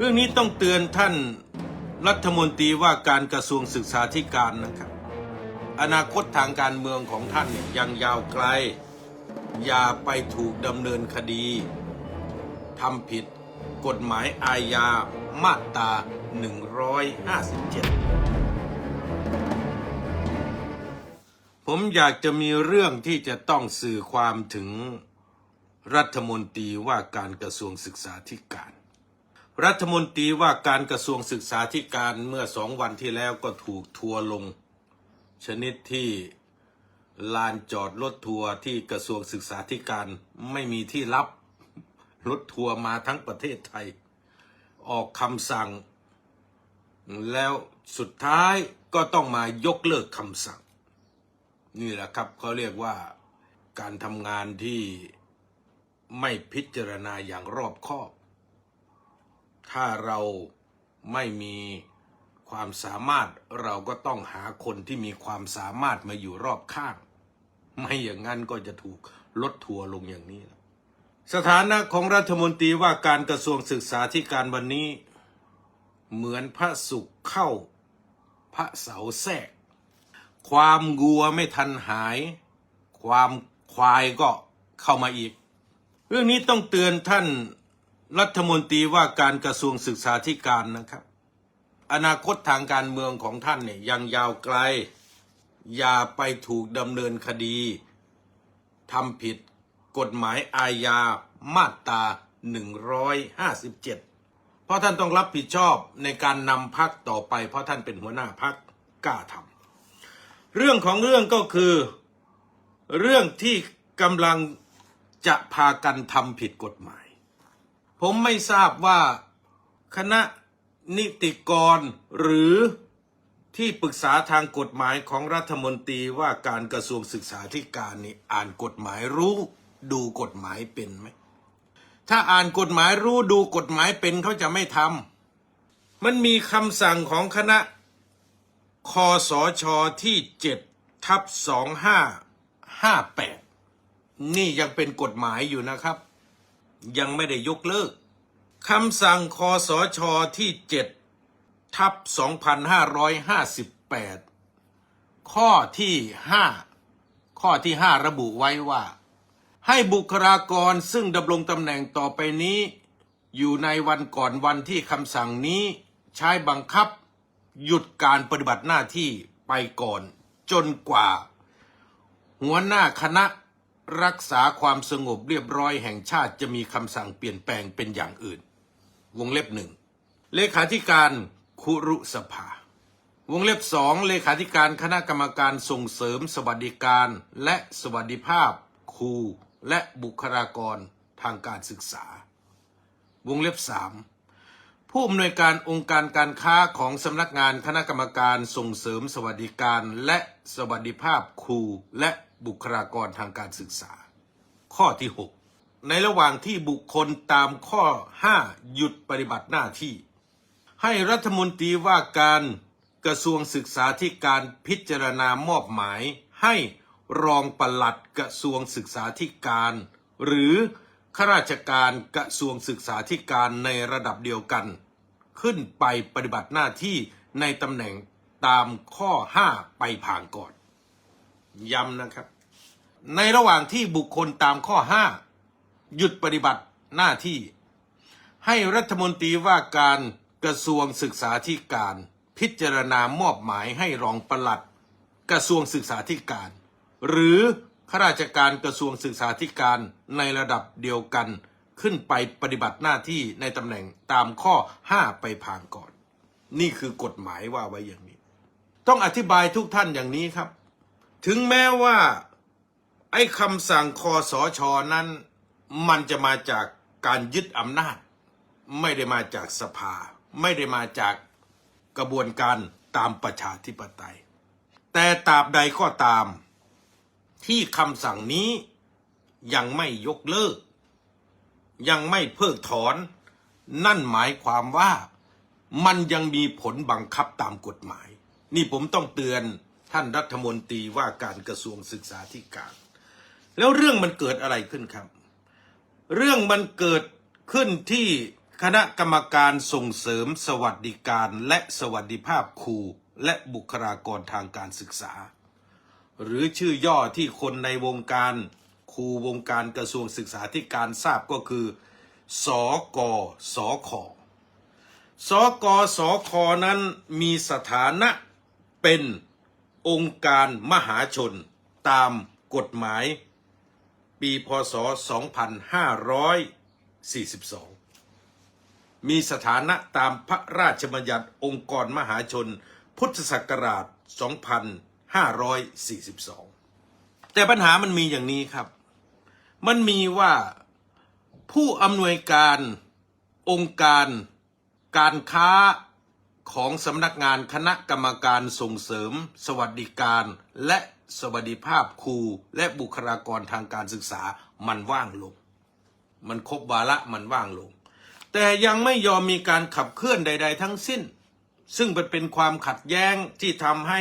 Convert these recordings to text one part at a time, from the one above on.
เรื่องนี้ต้องเตือนท่านรัฐมนตรีว่าการกระทรวงศึกษาธิการนะครับ อนาคตทางการเมืองของท่านเนี่ยยังยาวไกล อย่าไปถูกดำเนินคดีทำผิดกฎหมายอาญามาตรา 157 ผมอยากจะมีเรื่องที่จะต้องสื่อความถึงรัฐมนตรีว่าการกระทรวงศึกษาธิการ รัฐมนตรีว่าการกระทรวงศึกษาธิการเมื่อสองวันที่แล้วก็ถูกทัวลง ชนิดที่ลานจอดรถทัวร์ที่กระทรวงศึกษาธิการไม่มีที่รับรถทัวร์มาทั้งประเทศไทย ออกคำสั่ง แล้วสุดท้ายก็ต้องมายกเลิกคำสั่ง นี่แหละครับเขาเรียกว่าการทำงานที่ไม่พิจารณาอย่างรอบคอบ ถ้าเราไม่มีความสามารถเราก็ต้องหาคนที่มีความสามารถมาอยู่รอบข้าง ไม่อย่างนั้นก็จะถูกลดทัวลงอย่างนี้ สถานะของรัฐมนตรีว่าการกระทรวงศึกษาธิการวันนี้ เหมือนพระศุกร์เข้า พระเสาแทรก ความงัวไม่ทันหาย ความควายก็เข้ามาอีก เรื่องนี้ต้องเตือนท่าน รัฐมนตรีว่าการกระทรวงศึกษาธิการนะครับ อนาคตทางการเมืองของท่านเนี่ยยังยาวไกล อย่าไปถูกดำเนินคดีทำผิดกฎหมายอาญามาตรา157 เพราะท่านต้องรับผิดชอบในการนำพักต่อไป เพราะท่านเป็นหัวหน้าพักกล้าทำเรื่องของเรื่องก็คือเรื่องที่กำลังจะพากันทำผิดกฎหมาย ผมไม่ทราบว่าคณะนิติกรหรือที่ปรึกษาทางกฎหมายของรัฐมนตรีว่าการกระทรวงศึกษาธิการนี่อ่านกฎหมายรู้ดูกฎหมายเป็นไหม ถ้าอ่านกฎหมายรู้ดูกฎหมายเป็นเขาจะไม่ทำมันมีคำสั่งของคณะคอสอชอที่เจ็ดทับสองห้าห้าแปดนี่ยังเป็นกฎหมายอยู่นะครับ ยังไม่ได้ยกเลิกคำสั่งคอสอชอที่เจ็ดทับสองพันห้าร้อยห้าสิบแปดข้อที่ห้าข้อที่ห้าระบุไว้ว่า ให้บุคลากรซึ่งดำรงตำแหน่งต่อไปนี้ อยู่ในวันก่อนวันที่คำสั่งนี้ใช้บังคับ หยุดการปฏิบัติหน้าที่ไปก่อน จนกว่า หัวหน้าคณะ รักษาความสงบเรียบร้อยแห่งชาติจะมีคำสั่งเปลี่ยนแปลงเป็นอย่างอื่น วงเล็บหนึ่งเลขาธิการคุรุสภา วงเล็บสองเลขาธิการคณะกรรมการส่งเสริมสวัสดิการและสวัสดิภาพ ครูและบุคลากรทางการศึกษา วงเล็บสามผู้อำนวยการองค์การการค้าของสำนักงานคณะกรรมการส่งเสริมสวัสดิการและสวัสดิภาพครูและ บุคลากรทางการศึกษา ข้อที่ 6 ในระหว่างที่บุคคลตามข้อ 5 หยุดปฏิบัติหน้าที่ ให้รัฐมนตรีว่าการกระทรวงศึกษาธิการพิจารณามอบหมาย ให้รองปลัดกระทรวงศึกษาธิการ หรือข้าราชการกระทรวงศึกษาธิการในระดับเดียวกัน ขึ้นไปปฏิบัติหน้าที่ในตำแหน่งตามข้อ 5 ไปผ่านก่อน ย้ำนะครับ ในระหว่างที่บุคคลตามข้อ 5 หยุดปฏิบัติหน้าที่ ให้รัฐมนตรีว่าการกระทรวงศึกษาธิการ พิจารณามอบหมายให้รองปลัด กระทรวงศึกษาธิการ หรือข้าราชการกระทรวงศึกษาธิการในระดับเดียวกันขึ้นไปปฏิบัติหน้าที่ในตำแหน่งตามข้อ 5 ไปผ่านก่อน นี่คือกฎหมายว่าไว้อย่างนี้ ต้องอธิบายทุกท่านอย่างนี้ครับ ถึงแม้ว่า ไอ้คำสั่งคอสอชอนั้น มันจะมาจากการยึดอำนาจ ไม่ได้มาจากสภา ไม่ได้มาจากกระบวนการตามประชาธิปไตย แต่ตราบใดก็ตาม ที่คำสั่งนี้ยังไม่ยกเลิก ยังไม่เพิกถอน นั่นหมายความว่ามันยังมีผลบังคับตามกฎหมาย นี่ผมต้องเตือน ท่านรัฐมนตรีว่าการกระทรวงศึกษาธิการ แล้วเรื่องมันเกิดอะไรขึ้นครับ เรื่องมันเกิดขึ้นที่คณะกรรมการส่งเสริมสวัสดิการและสวัสดิภาพครูและบุคลากรทางการศึกษา หรือชื่อย่อที่คนในวงการครูวงการกระทรวงศึกษาธิการทราบก็คือ สกสคสกสคนั้นมีสถานะเป็น องค์การมหาชนตามกฎหมาย ปีพศ 2542 มีสถานะตามพระราชบัญญัติองค์กรมหาชน พุทธศักราช 2542 แต่ปัญหามันมีอย่างนี้ครับ มันมีว่าผู้อำนวยการองค์การการค้า ของสำนักงานคณะกรรมการส่งเสริม สวัสดิการ และสวัสดิภาพครูและบุคลากรทางการศึกษามันว่างลง มันครบวาระมันว่างลง แต่ยังไม่ยอมมีการขับเคลื่อนใด ๆ ทั้งสิ้น ซึ่งมันเป็นความขัดแย้งที่ทำให้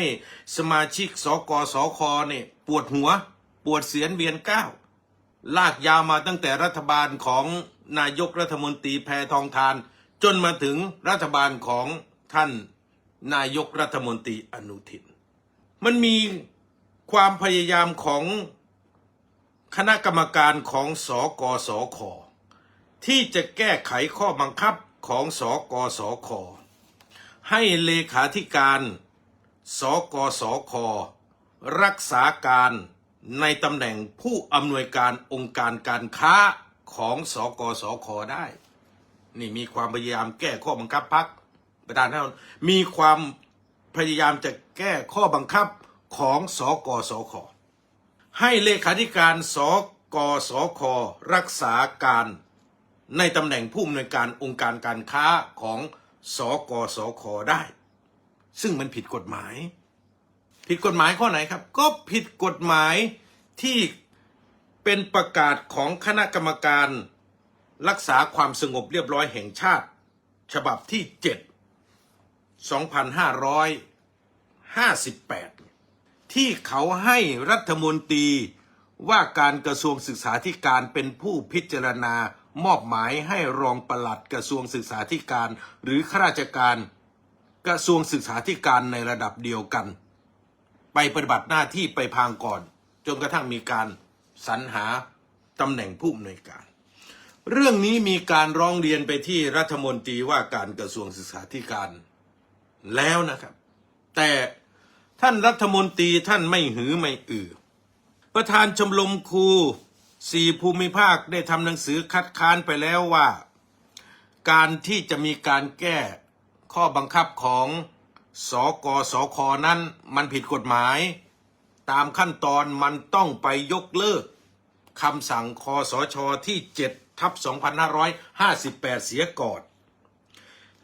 สมาชิกสกสคเนี่ยปวดหัว ปวดเสียนเวียนก้าวลากยาวมาตั้งแต่รัฐบาลของนายกรัฐมนตรีแพทองทาน จนมาถึงรัฐบาลของ ท่านนายกรัฐมนตรีอนุทิน มันมีความพยายามของคณะกรรมการของสกสคที่จะแก้ไขข้อบังคับของสกสคให้เลขาธิการสกสครักษาการในตำแหน่งผู้อำนวยการองค์การการค้าของสกสคได้ นี่มีความพยายามแก้ข้อบังคับพัก ประธานนมีความพยายามจะแก้ข้อบังคับของสกสคให้เลขาธิการสกสครักษาการในตำแหน่งผู้อำนวยการองค์การการค้าของสกสคได้ ซึ่งมันผิดกฎหมาย ผิดกฎหมายข้อไหนครับ ก็ผิดกฎหมายที่เป็นประกาศของคณะกรรมการรักษาความสงบเรียบร้อยแห่งชาติ ฉบับที่ 7 2558 ที่เขาให้รัฐมนตรีว่าการกระทรวงศึกษาธิการเป็นผู้พิจารณามอบหมายให้รองปลัดกระทรวงศึกษาธิการ หรือข้าราชการกระทรวงศึกษาธิการในระดับเดียวกัน ไปปฏิบัติหน้าที่ไปพางก่อน จนกระทั่งมีการสรรหาตำแหน่งผู้อำนวยการ เรื่องนี้มีการร้องเรียนไปที่รัฐมนตรีว่าการกระทรวงศึกษาธิการ แล้วนะครับ แต่ท่านรัฐมนตรีท่านไม่หือไม่อือ ประธานชมรมครูสี่ภูมิภาคได้ทำหนังสือคัดค้านไปแล้วว่า การที่จะมีการแก้ข้อบังคับของสกสคนั้นมันผิดกฎหมาย ตามขั้นตอนมันต้องไปยกเลิกคำสั่งคอสชที่7ทับ2558 เสียก่อน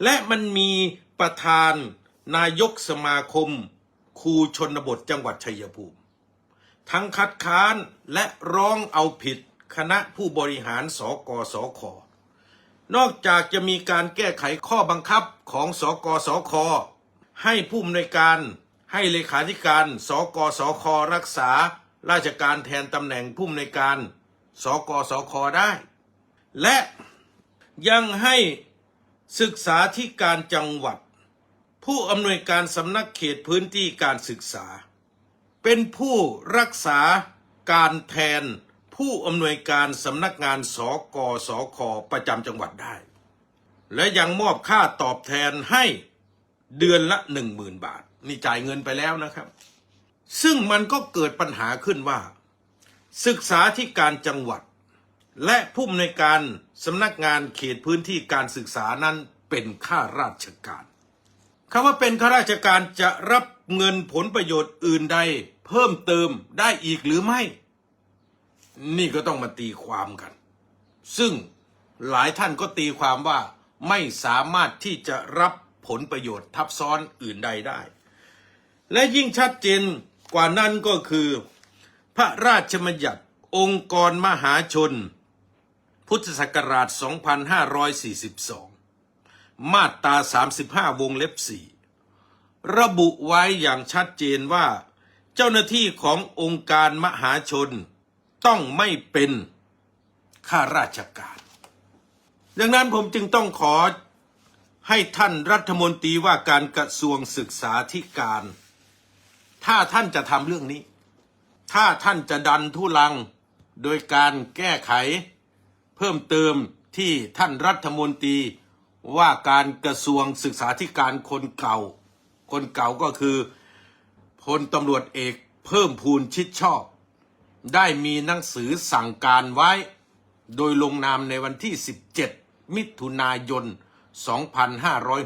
และมันมี ประธานนายกสมาคม ครูชนบทจังหวัดชัยภูมิ ทั้งคัดค้านและร้องเอาผิดคณะผู้บริหารสกสค นอกจากจะมีการแก้ไขข้อบังคับของสกสค ให้ผู้อำนวยการให้เลขาธิการสกสค รักษาราชการแทนตำแหน่งผู้อำนวยการสกสค ได้ และยังให้ศึกษาที่การจังหวัด ผู้อำนวยการสำนักเขตพื้นที่การศึกษา เป็นผู้รักษาการแทนผู้อำนวยการสำนักงานสกสคประจำจังหวัดได้ และยังมอบค่าตอบแทนให้เดือนละหนึ่งหมื่นบาท นี่จ่ายเงินไปแล้วนะครับ ซึ่งมันก็เกิดปัญหาขึ้นว่า ศึกษาที่การจังหวัด และผู้อำนวยการสำนักงานเขตพื้นที่การศึกษานั้นเป็นข้าราชการ คำว่าเป็นข้าราชการจะรับเงินผลประโยชน์อื่นใด เพิ่มเติมได้อีกหรือไม่ นี่ก็ต้องมาตีความกัน ซึ่งหลายท่านก็ตีความว่าไม่สามารถที่จะรับผลประโยชน์ทับซ้อนอื่นใดได้ และยิ่งชัดเจนกว่านั้นก็คือ พระราชบัญญัติองค์กรมหาชน พุทธศักราช 2542 มาตรา 35 วงเล็บ 4 ระบุไว้อย่างชัดเจนว่า เจ้าหน้าที่ขององค์การมหาชน ต้องไม่เป็นข้าราชการ ดังนั้นผมจึงต้องขอให้ท่านรัฐมนตรีว่าการกระทรวงศึกษาธิการ ถ้าท่านจะทำเรื่องนี้ ถ้าท่านจะดันทุลัง โดยการแก้ไข เพิ่มเติมที่ท่านรัฐมนตรี ว่าการกระทรวงศึกษาธิการคนเก่า คนเก่าก็คือพลตำรวจเอกเพิ่มพูนชิดชอบ ได้มีหนังสือสั่งการไว้ โดยลงนามในวันที่ 17 มิถุนายน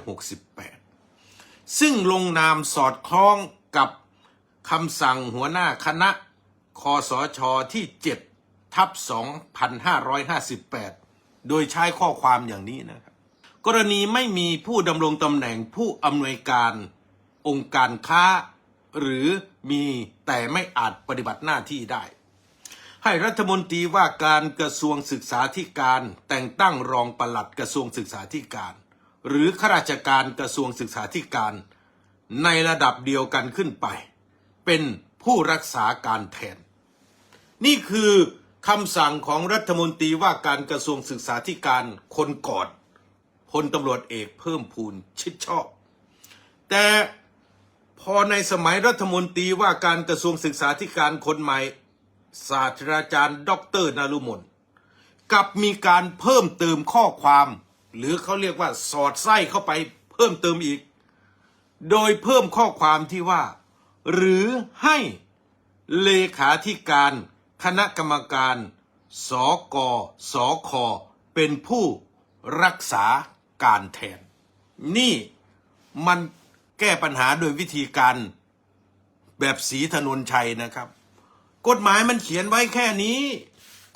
2568 ซึ่งลงนามสอดคล้องกับคำสั่งหัวหน้าคณะคอสชที่ 7 ทับ 2558 โดยใช้ข้อความอย่างนี้นะครับ กรณีไม่มีผู้ดำรงตำแหน่งผู้อำนวยการองค์การค้า หรือมีแต่ไม่อาจปฏิบัติหน้าที่ได้ ให้รัฐมนตรีว่าการกระทรวงศึกษาธิการ แต่งตั้งรองปลัดกระทรวงศึกษาธิการ หรือข้าราชการกระทรวงศึกษาธิการ ในระดับเดียวกันขึ้นไป เป็นผู้รักษาการแทน นี่คือคำสั่งของรัฐมนตรีว่าการกระทรวงศึกษาธิการคนก่อน พลตำรวจเอกเพิ่มพูนชิดชอบ แต่พอในสมัยรัฐมนตรีว่าการกระทรวงศึกษาธิการคนใหม่ ศาสตราจารย์ด็อกเตอร์นารุมนกับมีการเพิ่มเติมข้อความ หรือเขาเรียกว่าสอดไส้เข้าไปเพิ่มเติมอีก โดยเพิ่มข้อความที่ว่า หรือให้เลขาธิการคณะกรรมการ สกสคเป็นผู้รักษา การแทน นี่มันแก้ปัญหาโดยวิธีการแบบสีถนนชัยนะครับ กฎหมายมันเขียนไว้แค่นี้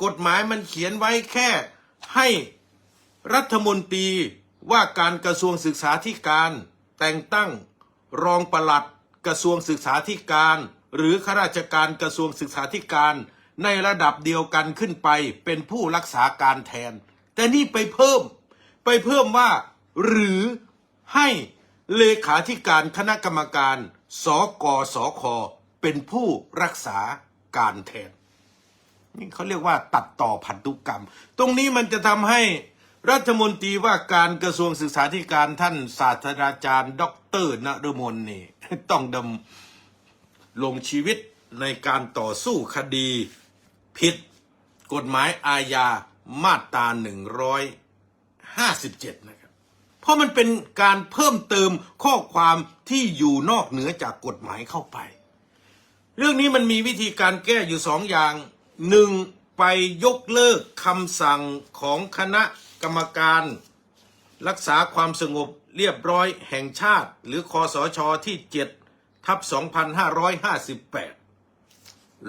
กฎหมายมันเขียนไว้แค่ให้รัฐมนตรีว่าการกระทรวงศึกษาธิการ แต่งตั้งรองปลัดกระทรวงศึกษาธิการ หรือข้าราชการกระทรวงศึกษาธิการ ในระดับเดียวกันขึ้นไปเป็นผู้รักษาการแทน แต่นี่ไปเพิ่ม ไปเพิ่มว่า หรือให้เลขาธิการคณะกรรมการสกสคเป็นผู้รักษาการแทนนี่เขาเรียกว่าตัดต่อพันธุกรรม ตรงนี้มันจะทำให้รัฐมนตรีว่าการกระทรวงศึกษาธิการท่านศาสตราจารย์ด็อกเตอร์นฤมลนี่ต้องดำลงชีวิตในการต่อสู้คดีผิดกฎหมายอาญามาตรา 57 นะครับ เพราะมันเป็นการเพิ่มเติมข้อความที่อยู่นอกเหนือจากกฎหมายเข้าไป เรื่องนี้มันมีวิธีการแก้อยู่สองอย่างหนึ่งไปยกเลิกคำสั่งของคณะกรรมการ รักษาความสงบเรียบร้อยแห่งชาติ หรือคอสชที่ 7 ทับ 2558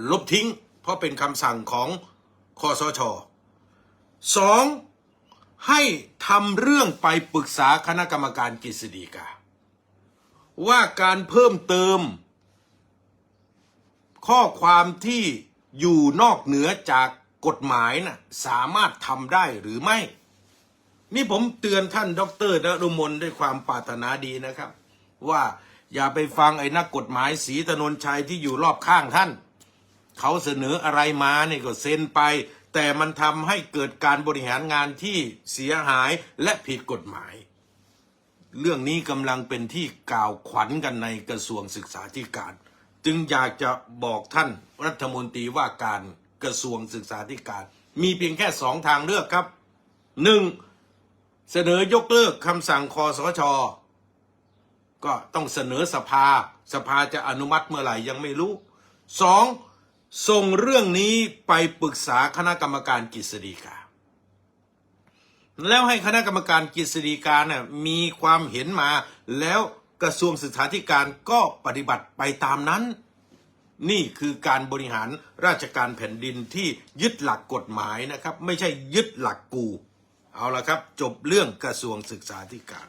ลบทิ้งเพราะเป็นคำสั่งของคอสชสอง ให้ทำเรื่องไปปรึกษาคณะกรรมการกฤษฎีกา ว่าการเพิ่มเติม ข้อความที่อยู่นอกเหนือจากกฎหมายน่ะสามารถทำได้หรือไม่ นี่ผมเตือนท่านดรนรุมนด้วยความปรารถนาดีนะครับ ว่าอย่าไปฟังไอ้นักกฎหมายสีถนนชัยที่อยู่รอบข้างท่าน เขาเสนออะไรมาเนี่ยก็เซ็นไป แต่มันทำให้เกิดการบริหารงานที่เสียหายและผิดกฎหมาย เรื่องนี้กำลังเป็นที่กล่าวขวัญกันในกระทรวงศึกษาธิการ จึงอยากจะบอกท่านรัฐมนตรีว่าการกระทรวงศึกษาธิการ มีเพียงแค่สองทางเลือกครับหนึ่งเสนอยกเลิกคำสั่งคอสชก็ต้องเสนอสภา สภาจะอนุมัติเมื่อไหร่ยังไม่รู้สอง ส่งเรื่องนี้ไปปรึกษาคณะกรรมการกฤษฎีกา แล้วให้คณะกรรมการกฤษฎีกาเนี่ยมีความเห็นมา แล้วกระทรวงศึกษาธิการก็ปฏิบัติไปตามนั้น นี่คือการบริหารราชการแผ่นดินที่ยึดหลักกฎหมายนะครับ ไม่ใช่ยึดหลักกู เอาละครับ จบเรื่องกระทรวงศึกษาธิการ